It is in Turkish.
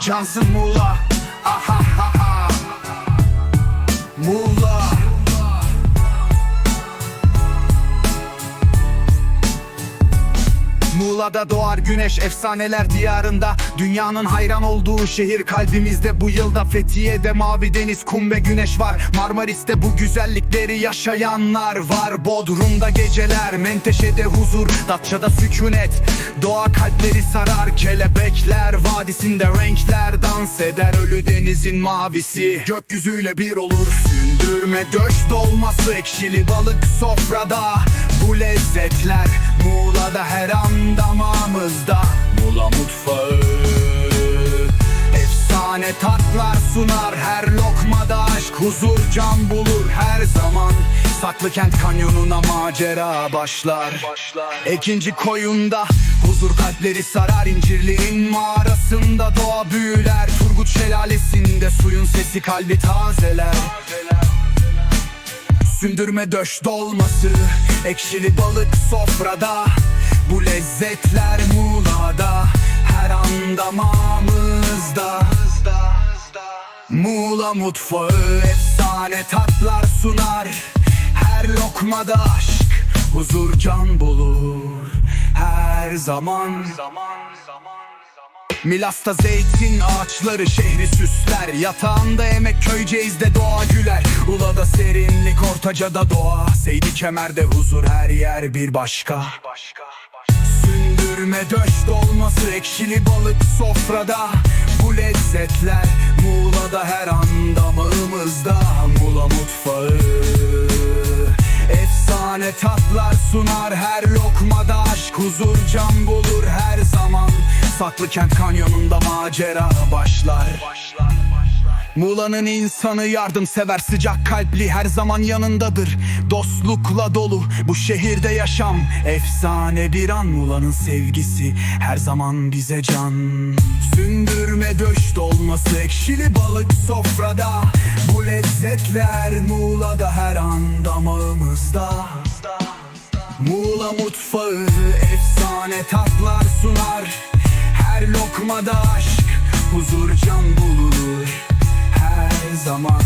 Cansın Muğla Muğla'da doğar güneş efsaneler diyarında. Dünyanın hayran olduğu şehir kalbimizde. Bu yılda Fethiye'de mavi deniz kum ve güneş var. Marmaris'te bu güzellikleri yaşayanlar var. Bodrum'da geceler Menteşe'de huzur. Datça'da sükunet Doğa kalpleri sarar Kelebekler. Vadisinde renkler Dans eder ölü denizin mavisi. Gökyüzüyle bir olur Sündürme döş dolması Ekşili balık sofrada. Bu lezzetler Muğla'da her an damağımızda. Muğla mutfağı Efsane tatlar sunar her lokmada. Aşk Huzur can bulur her zaman. Saklı kent kanyonuna macera başlar. İkinci koyunda huzur kalpleri sarar incirliğin mağarasında doğa büyüler. Turgut şelalesinde suyun sesi kalbi tazeler. Sündürme döş dolması Ekşili balık sofrada. Bu lezzetler Muğla'da Her an damağımızda Muğla mutfağı efsane tatlar sunar. Her lokmada aşk Her zaman. Milas'ta zeytin ağaçları şehri süsler. Yatağında emek köyceğizde doğa güler. Ula'da serinlik ortacada doğa. Seydi kemerde huzur her yer bir başka. Sündürme döş dolması ekşili balık sofrada. Bu lezzetler Muğla'da her an damağımızda Muğla mutfağı Tatlar sunar her lokmada aşk Huzur can bulur her zaman. Saklı kent kanyonunda macera başlar. Muğla'nın insanı yardımsever sıcak kalpli her zaman yanındadır. Dostlukla dolu bu şehirde yaşam. Efsane bir an Muğla'nın sevgisi her zaman bize can. Sündürme döş dolması ekşili balık sofrada. Bu lezzetler Muğla'da her an damağımızda Muğla mutfağı efsane tatlar sunar. Her lokmada aşk huzur can bulur. Her zaman